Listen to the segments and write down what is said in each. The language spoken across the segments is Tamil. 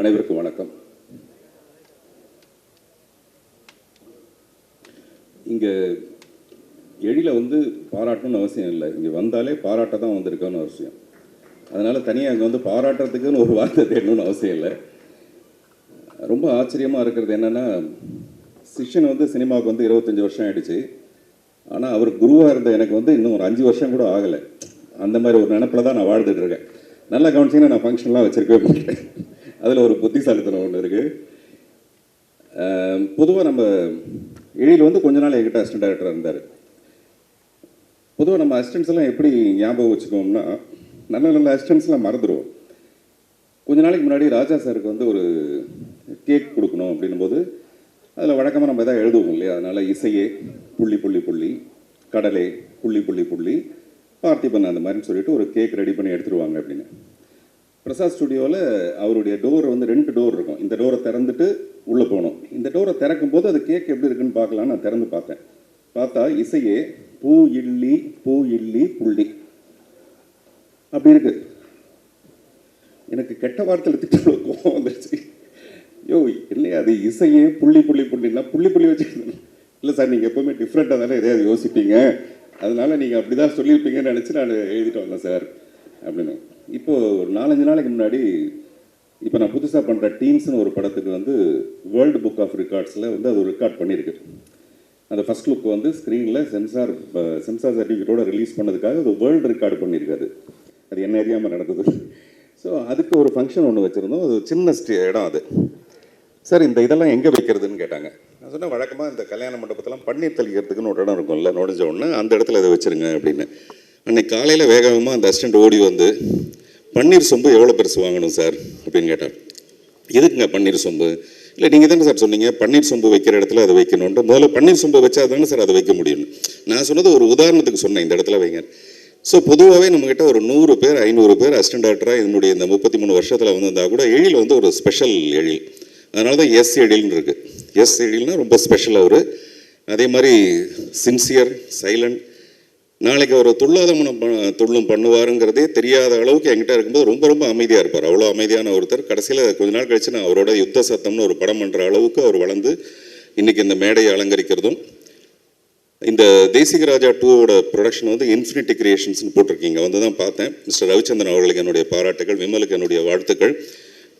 அனைவருக்கும் வணக்கம். இங்கே எழில வந்து பாராட்டணும்னு அவசியம் இல்லை. இங்கே வந்தாலே பாராட்ட தான் வந்திருக்கோன்னு அவசியம். அதனால் தனியாக அங்கே வந்து பாராட்டுறதுக்குன்னு ஒரு வார்த்தை தேடணும்னு அவசியம் இல்லை. ரொம்ப ஆச்சரியமாக இருக்கிறது என்னென்னா சிஷன் வந்து சினிமாவுக்கு வந்து இருபத்தஞ்சி வருஷம் ஆயிடுச்சு. ஆனால் அவர் குருவாக இருந்த எனக்கு வந்து இன்னும் ஒரு அஞ்சு வருஷம் கூட ஆகலை. அந்த மாதிரி ஒரு நினப்பில் தான் நான் வாழ்ந்துட்டு இருக்கேன். நல்லா கவனிச்சிங்கன்னா நான் ஃபங்க்ஷன்லாம் வச்சுருக்கவே மாட்டேன். அதில் ஒரு புத்திசாலித்தனம் ஒன்று இருக்குது பொதுவாக நம்ம எழில் வந்து கொஞ்ச நாள் என்கிட்ட அசிஸ்டன்ட் டைரக்டராக இருந்தார். பொதுவாக நம்ம அசிஸ்டன்ஸ் எல்லாம் எப்படி ஞாபகம் வச்சுக்கோம்னா நல்ல நல்ல அசிஸ்டன்ஸ்லாம் மறந்துடுவோம் கொஞ்ச நாளைக்கு முன்னாடி ராஜா சாருக்கு வந்து ஒரு கேக் கொடுக்கணும் அப்படின்னும் போது அதில் வழக்கமாக நம்ம எதாவது எழுதுவோம் இல்லையா? அதனால் இசையே புள்ளி புள்ளி புள்ளி கடலே புள்ளி புள்ளி புள்ளி பார்த்திபன் அந்த மாதிரின்னு சொல்லிட்டு ஒரு கேக் ரெடி பண்ணி எடுத்துருவாங்க அப்படின்னு. பிரசாத் ஸ்டுடியோவில் அவருடைய டோர் வந்து ரெண்டு டோர் இருக்கும். இந்த டோரை திறந்துட்டு உள்ளே போகணும். இந்த டோரை திறக்கும் போது அது கேக் எப்படி இருக்குன்னு பார்க்கலாம் நான் திறந்து பார்த்தேன். பார்த்தா இசையே பூ இல்லி பூ இல்லி புள்ளி. அப்படி இருக்கு. எனக்கு கெட்ட வார்த்தையில் திட்டு கோபம் வந்துருச்சு. யோ இல்லையா அது இசையே புள்ளி புள்ளி புள்ளின்னா புள்ளி புள்ளி வச்சுருந்தேன் இல்லை சார் நீங்கள் எப்போவுமே டிஃப்ரெண்ட்டாக தானே எதையாவது யோசிப்பீங்க. அதனால் நீங்கள் அப்படி தான் சொல்லியிருப்பீங்கன்னு நினச்சி நான் எழுதிட்டு வந்தேன் சார் அப்படின்னு. இப்போது ஒரு நாலஞ்சு நாளைக்கு முன்னாடி இப்போ நான் புதுசாக பண்ணுற டீம்ஸ்னு ஒரு படத்துக்கு வந்து வேர்ல்டு புக் ஆஃப் ரெக்கார்ட்ஸில் வந்து அது ரெக்கார்ட் பண்ணியிருக்கு அந்த ஃபர்ஸ்ட் லுக் வந்து ஸ்க்ரீனில் சென்சார் சென்சார் சர்டிஃபிகேட்டோட ரிலீஸ் பண்ணதுக்காக அது வேர்ல்டு ரெக்கார்டு பண்ணியிருக்காது அது என்ன அறியாமல் நடக்குது ஸோ அதுக்கு ஒரு ஃபங்க்ஷன் ஒன்று வச்சுருந்தோம். அது சின்ன ஸ்டே இடம் அது. சார் இந்த இதெல்லாம் எங்கே வைக்கிறதுன்னு கேட்டாங்க. நான் சொன்னேன் வழக்கமாக இந்த கல்யாண மண்டபத்தெல்லாம் பன்னீர் தெளிக்கிறதுக்குன்னு ஒரு இடம் இருக்கும்ல நுழைஞ்ச உடனே அந்த இடத்துல இதை வச்சுருங்க அப்படின்னு. அன்னைக்கு காலையில் வேகமாக அந்த அசிஸ்டண்ட் ஓடி வந்து பன்னீர் சொம்பு எவ்வளோ பெருசு வாங்கணும் சார் அப்படின்னு கேட்டார். எதுக்குங்க பன்னீர் சொம்பு? இல்லை நீங்கள் தானே சார் சொன்னீங்க பன்னீர் சொம்பு வைக்கிற இடத்துல அதை வைக்கணுன்ட்டு முதல்ல பன்னீர் சொம்பு வச்சா தானே சார் அதை வைக்க முடியும். நான் சொன்னது ஒரு உதாரணத்துக்கு சொன்னேன் இந்த இடத்துல வைங்க. ஸோ பொதுவாகவே நம்மக்கிட்ட ஒரு நூறு பேர் ஐநூறு பேர் அசிஸ்டன்ட் டாக்டராக என்னுடைய இந்த முப்பத்தி மூணு வருஷத்தில் வந்திருந்தா கூட எழில் வந்து ஒரு ஸ்பெஷல் எழில். அதனால தான் எஸ் எழில்னு இருக்குது எஸ் எழில்னா ரொம்ப ஸ்பெஷல் அவர். அதே மாதிரி சின்சியர் சைலண்ட் நாளைக்கு அவர் துள்ளாத ப- துள்ளும் பண்ணுவாருங்கிறதே தெரியாத அளவுக்கு என்கிட்ட இருக்கும்போது ரொம்ப ரொம்ப அமைதியாக இருப்பார். அவ்வளோ அமைதியான ஒருத்தர். கடைசியில் கொஞ்ச நாள் கழிச்சு நான் அவரோட யுத்த சத்தம்னு ஒரு படம் பண்ணுற அளவுக்கு அவர் வளர்ந்து இன்னைக்கு இந்த மேடையை அலங்கரிக்கிறதும் இந்த தேசிக ராஜா டூவோட ப்ரொடக்ஷன் வந்து இன்ஃபினிட்டி கிரியேஷன்ஸ்னு போட்டிருக்கீங்க. வந்து தான் பார்த்தேன். மிஸ்டர் ரவிச்சந்திரன் அவர்களுக்கு என்னுடைய பாராட்டுகள் விமலுக்கு என்னுடைய வாழ்த்துக்கள்.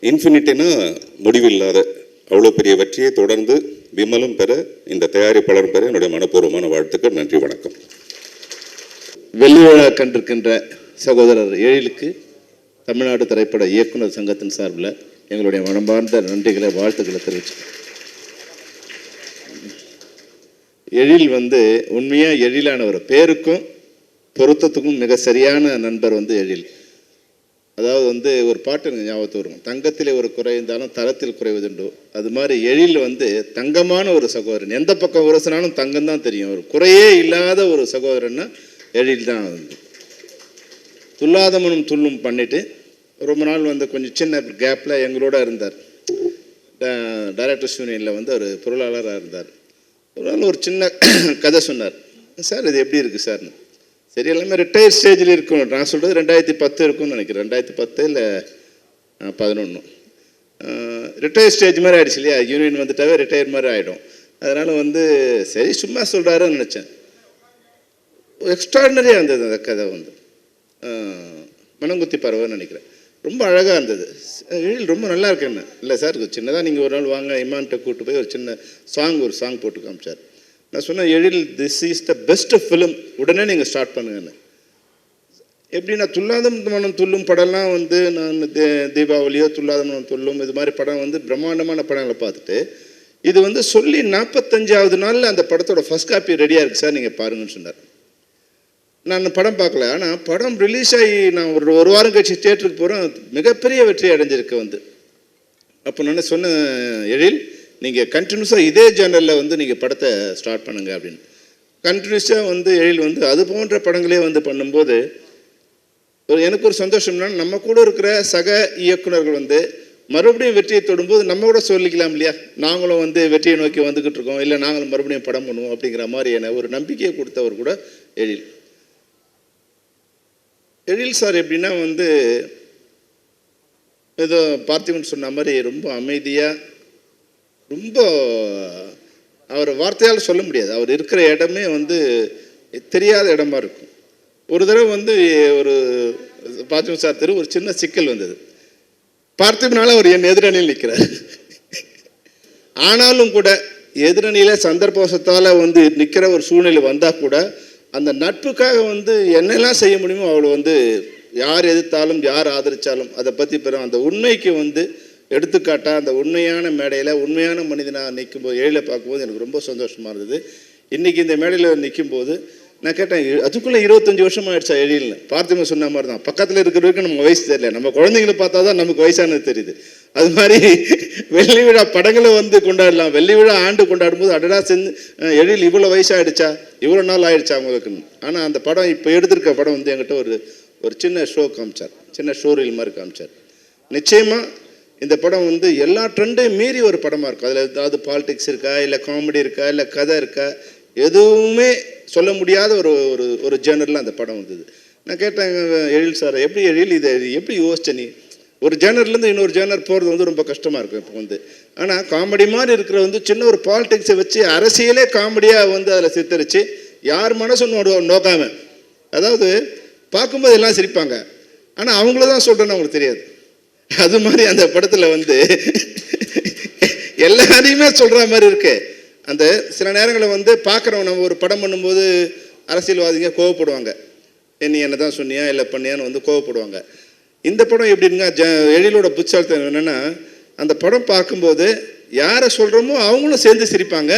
இன்ஃபினிட்டினா முடிவில்லாத அவ்வளோ பெரிய வெற்றியை தொடர்ந்து விமலும் பெற இந்த தயாரிப்பாளரும் பெற என்னுடைய மனப்பூர்வமான வாழ்த்துக்கள். நன்றி வணக்கம். வெள்ளிவிழா கண்டிருக்கின்ற சகோதரர் எழிலுக்கு தமிழ்நாடு திரைப்பட இயக்குனர் சங்கத்தின் சார்பில் எங்களுடைய மனமார்ந்த நன்றிகளை வாழ்த்துக்களை தெரிவிச்சு எழில் வந்து உண்மையாக எழிலானவர். பேருக்கும் பொருத்தத்துக்கும் மிக சரியான நண்பர் வந்து எழில். அதாவது வந்து ஒரு பாட்டு எனக்கு வரும். தங்கத்திலே ஒரு குறை இருந்தாலும் தரத்தில் குறைவதுண்டு. அது மாதிரி எழில் வந்து தங்கமான ஒரு சகோதரன். எந்த பக்கம் உரசினாலும் தங்கம் தான் தெரியும். ஒரு குறையே இல்லாத ஒரு சகோதரன்னா ஏழில் தான் வந்து துல்லாதமனும் துள்ளும் பண்ணிவிட்டு ரொம்ப நாள் வந்து கொஞ்சம் சின்ன கேப்பில் எங்களோட இருந்தார். டைரக்டர்ஸ் யூனியனில் வந்து ஒரு பொருளாளராக இருந்தார். ஒரு நாள் ஒரு சின்ன கதை சொன்னார். சார் இது எப்படி இருக்குது சார்னு சரி எல்லாமே ரிட்டையர் ஸ்டேஜில் இருக்கும். நான் சொல்கிறது ரெண்டாயிரத்தி பத்து இருக்கும்னு நினைக்கிறேன். ரெண்டாயிரத்தி பத்து இல்லை பதினொன்று ரிட்டையர் ஸ்டேஜ் மாதிரி ஆகிடுச்சு இல்லையா? யூனியன் வந்துட்டாவே ரிட்டையர் மாதிரி ஆகிடும் அதனால் வந்து சரி சும்மா சொல்கிறாருன்னு நினச்சேன். எக்ஸ்ட்ராடினரியாக இருந்தது அந்த கதை வந்து. மனங்குத்தி பறவைன்னு நினைக்கிறேன். ரொம்ப அழகாக இருந்தது. எழில் ரொம்ப நல்லா இருக்கேன்னு இல்லை சார் சின்னதாக நீங்கள் ஒரு நாள் வாங்க இமான்கிட்ட கூட்டு போய் ஒரு சின்ன சாங் ஒரு சாங் போட்டு காமிச்சார். நான் சொன்னேன் Ezhil this is the best film உடனே நீங்கள் ஸ்டார்ட் பண்ணுங்கன்னு. எப்படின்னா துல்லாத மனம் துள்ளும் படம்லாம் வந்து நான் தே தீபாவளியோ துல்லாத மனம் துள்ளும் இது மாதிரி படம் வந்து பிரம்மாண்டமான படங்களை பார்த்துட்டு இது வந்து சொல்லி நாற்பத்தஞ்சாவது நாளில் அந்த படத்தோட ஃபஸ்ட் காப்பி ரெடியாக இருக்குது சார் நீங்கள் பாருங்கன்னு சொன்னார். நான் படம் பார்க்கல. ஆனால் படம் ரிலீஸ் ஆகி நான் ஒரு ஒரு வாரம் கழிச்சு தியேட்டருக்கு போகிறேன் மிகப்பெரிய வெற்றி அடைஞ்சிருக்கு வந்து. அப்போ நான் சொன்ன எழில் நீங்கள் கண்டினியூஸாக இதே ஜேனலில் வந்து நீங்கள் படத்தை ஸ்டார்ட் பண்ணுங்க அப்படின்னு. கண்டினியூஸாக வந்து எழில் வந்து அது போன்ற படங்களே வந்து பண்ணும்போது ஒரு எனக்கு ஒரு சந்தோஷம்னா நம்ம கூட இருக்கிற சக இயக்குனர்கள் வந்து மறுபடியும் வெற்றியை தொடும்போது நம்ம கூட சொல்லிக்கலாம் இல்லையா? நாங்களும் வந்து வெற்றியை நோக்கி வந்துக்கிட்டு இருக்கோம். இல்லை நாங்களும் மறுபடியும் படம் பண்ணுவோம் அப்படிங்கிற மாதிரியான ஒரு நம்பிக்கையை கொடுத்தவர் கூட எழில். எழில் சார் எப்படின்னா வந்து ஏதோ பார்த்திபன் சொன்ன மாதிரி ரொம்ப அமைதியாக ரொம்ப அவர் வார்த்தையால் சொல்ல முடியாது. அவர் இருக்கிற இடமே வந்து தெரியாத இடமா இருக்கும். ஒரு தடவை வந்து ஒரு பார்த்திபன் சார் தெரு ஒரு சின்ன சிக்கல் வந்தது. பார்த்திபனால அவர் என் எதிரணியில் நிற்கிறார். ஆனாலும் கூட எதிரணியில் சந்தர்ப்பவசத்தால் வந்து நிற்கிற ஒரு சூழ்நிலை வந்தால் கூட அந்த நட்புக்காக வந்து என்னெல்லாம் செய்ய முடியுமோ அவளை வந்து யார் எதிர்த்தாலும் யார் ஆதரித்தாலும் அதை பற்றி பெறும் அந்த உண்மைக்கு வந்து எடுத்துக்காட்டாக அந்த உண்மையான மேடையில் உண்மையான மனிதனாக நிற்கும்போது எழில பார்க்கும்போது எனக்கு ரொம்ப சந்தோஷமாக இருந்தது. இன்றைக்கி இந்த மேடையில் நிற்கும் போது நான் கேட்டேன் அதுக்குள்ளே இருபத்தஞ்சி வருஷம் ஆயிடுச்சா எழில்னு. பார்த்திபன் சொன்ன மாதிரி தான் பக்கத்தில் இருக்கிறவருக்கு நம்ம வயசு தெரியல. நம்ம குழந்தைங்களை பார்த்தா தான் நமக்கு வயசானது தெரியுது. அது மாதிரி வெள்ளி விழா படங்களை வந்து கொண்டாடலாம். வெள்ளி விழா ஆண்டு கொண்டாடும் போது அடடா செஞ்சு எழில் இவ்வளோ வயசாயிடுச்சா இவ்வளோ நாள் ஆயிடுச்சு அவங்களுக்குன்னு ஆனால் அந்த படம் இப்போ எடுத்திருக்க படம் வந்து என்கிட்ட ஒரு ஒரு சின்ன ஷோ காமிச்சார். சின்ன ஷோ ரீல் மாதிரி காமிச்சார். நிச்சயமாக இந்த படம் வந்து எல்லா ட்ரெண்டையும் மீறி ஒரு படமாக இருக்கும். அதில் ஏதாவது பாலிடிக்ஸ் இருக்கா இல்லை காமெடி இருக்கா இல்லை கதை இருக்கா எதுவுமே சொல்ல முடியாத ஒரு ஒரு ஒரு ஜேனரில் அந்த படம் வந்தது. நான் கேட்டேன் எழில் சார் எப்படி எழில் இதை எப்படி யோசிச்ச நீ? ஒரு ஜேனர்லேருந்து இன்னொரு ஜேனர் போகிறது வந்து ரொம்ப கஷ்டமாக இருக்கும் இப்போ வந்து. ஆனால் காமெடி மாதிரி இருக்கிற வந்து சின்ன ஒரு பாலிடிக்ஸை வச்சு அரசியலே காமெடியாக வந்து அதில் சித்தரித்து யார் மனசும் நோ நோக்காம. அதாவது பார்க்கும்போது எல்லாம் சிரிப்பாங்க. ஆனால் அவங்கள தான் சொல்கிறேன்னு அவங்களுக்கு தெரியாது. அது மாதிரி அந்த படத்தில் வந்து எல்லாரையுமே சொல்கிற மாதிரி இருக்கு. அந்த சில நேரங்களில் வந்து பார்க்குறவங்க நம்ம ஒரு படம் பண்ணும்போது அரசியல்வாதிங்க கோவப்படுவாங்க. நீ என்ன தான் சொன்னியா? இல்லை பண்ணியான்னு வந்து கோவப்படுவாங்க. இந்த படம் எப்படின்னா ஜ எழிலோட புத்தாலத்தனம் என்னென்னா அந்த படம் பார்க்கும்போது யாரை சொல்கிறோமோ அவங்களும் சேர்ந்து சிரிப்பாங்க.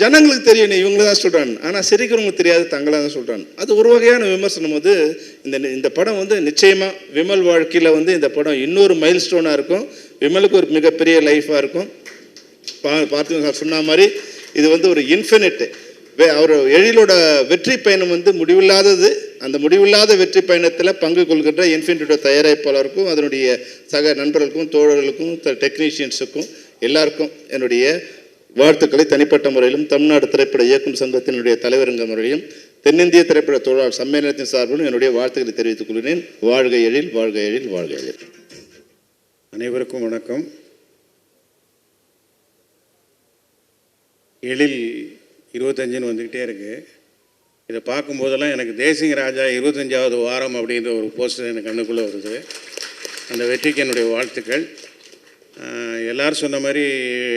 ஜனங்களுக்கு தெரியும் நீ இவங்க தான் சொல்கிறான் ஆனால் சிரிக்கிறவங்களுக்கு தெரியாது தங்களாக தான் சொல்கிறான் அது ஒரு வகையான விமர்சனம் போது இந்த இந்த படம் வந்து நிச்சயமாக விமல் வாழ்க்கையில் வந்து இந்த படம் இன்னொரு மைல் ஸ்டோனாக இருக்கும். விமலுக்கு ஒரு மிகப்பெரிய லைஃபாக இருக்கும். பா பார்த்து சார் சொன்ன மாதிரி இது வந்து ஒரு இன்ஃபினிட் அவர் எழிலோட வெற்றி பயணம் வந்து முடிவில்லாதது அந்த முடிவில்லாத வெற்றி பயணத்தில் பங்கு கொள்கின்ற இன்ஃபினிட்டோட தயாரிப்பாளருக்கும் அதனுடைய சக நண்பர்களுக்கும் தோழர்களுக்கும் டெக்னீஷியன்ஸுக்கும் எல்லாருக்கும் என்னுடைய வாழ்த்துக்களை தனிப்பட்ட முறையிலும் தமிழ்நாடு திரைப்பட இயக்கும் சங்கத்தினுடைய தலைவருங்க முறையிலும் தென்னிந்திய திரைப்பட தொழிலாளர் சம்மேளனத்தின் சார்பிலும் என்னுடைய வாழ்த்துக்களை தெரிவித்துக் கொள்கிறேன். வாழ்க எழில் வாழ்க எழில் வாழ்க எழில். அனைவருக்கும் வணக்கம். எழில் இருபத்தஞ்சுன்னு வந்துக்கிட்டே இருக்குது இதை பார்க்கும்போதெல்லாம் எனக்கு தேசிங்க ராஜா இருபத்தஞ்சாவது வாரம் அப்படின்ற ஒரு போஸ்டர் எனக்கு கண்ணுக்குள்ளே வருது. அந்த வெற்றிக்கு என்னுடைய வாழ்த்துக்கள். எல்லோரும் சொன்ன மாதிரி